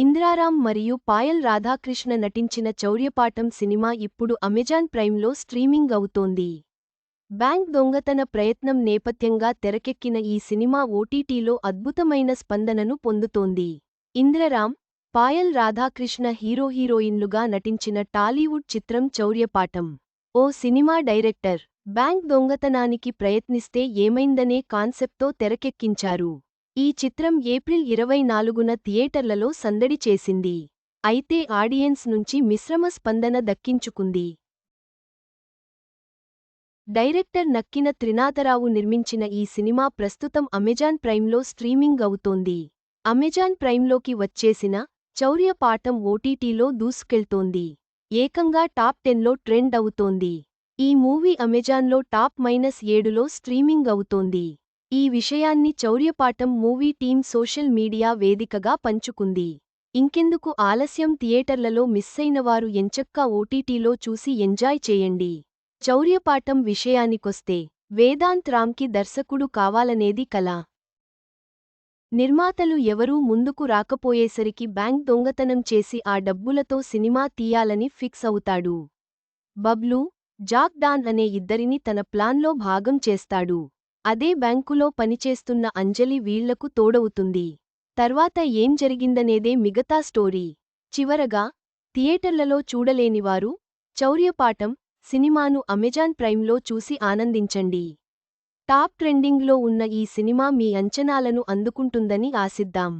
ఇందిరారాం మరియు పాయల్ రాధాకృష్ణ నటించిన చౌర్యపాఠం సినిమా ఇప్పుడు అమెజాన్ ప్రైమ్లో స్ట్రీమింగ్ అవుతోంది. బ్యాంక్ దొంగతన ప్రయత్నం నేపథ్యంగా తెరకెక్కిన ఈ సినిమా ఓటీటీలో అద్భుతమైన స్పందనను పొందుతోంది. ఇంద్రరాం పాయల్ రాధాకృష్ణ హీరో హీరోయిన్లుగా నటించిన టాలీవుడ్ చిత్రం చౌర్యపాఠం. ఓ సినిమా డైరెక్టర్ బ్యాంక్ దొంగతనానికి ప్రయత్నిస్తే ఏమైందనే కాన్సెప్ట్తో తెరకెక్కించారు. ఈ చిత్రం ఏప్రిల్ ఇరవై నాలుగున థియేటర్లలో సందడి చేసింది. అయితే ఆడియన్స్ నుంచి మిశ్రమ స్పందన దక్కించుకుంది. డైరెక్టర్ నక్కిన త్రినాథరావు నిర్మించిన ఈ సినిమా ప్రస్తుతం అమెజాన్ ప్రైమ్లో స్ట్రీమింగ్ అవుతోంది. అమెజాన్ ప్రైమ్లోకి వచ్చేసిన చౌర్య పాఠం ఓటీటీలో దూసుకెళ్తోంది. ఏకంగా టాప్ టెన్లో ట్రెండ్ అవుతోంది. ఈ మూవీ అమెజాన్లో టాప్ మైనస్ ఏడులో స్ట్రీమింగ్ అవుతోంది. ఈ విషయాన్ని Chauryapaatham movie team social media వేదికగా పంచుకుంది. ఇంకెందుకు ఆలస్యం థియేటర్లలో మిస్సైనవారు ఎంచక్కా ఓటీటీలో చూసి ఎంజాయ్ చేయండి. చౌర్యపాఠం విషయానికొస్తే వేదాంత్ రామ్కి దర్శకుడు కావాలనేది కల. నిర్మాతలు ఎవరూ ముందుకు రాకపోయేసరికి బ్యాంక్ దొంగతనం చేసి ఆ డబ్బులతో సినిమా తీయాలని ఫిక్స్ అవుతాడు. బబ్లు జాక్ డాన్ అనే ఇద్దరిని తన ప్లాన్లో భాగం చేస్తాడు. అదే బ్యాంకులో పనిచేస్తున్న అంజలి వీళ్ళకు తోడవుతుంది. తర్వాత ఏం జరిగిందనేదే మిగతా స్టోరీ. చివరగా థియేటర్లలో చూడలేనివారు చౌర్యపాఠం సినిమాను అమెజాన్ ప్రైమ్లో చూసి ఆనందించండి. టాప్ ట్రెండింగ్లో ఉన్న ఈ సినిమా మీ అంచనాలను అందుకుంటుందని ఆశిద్దాం.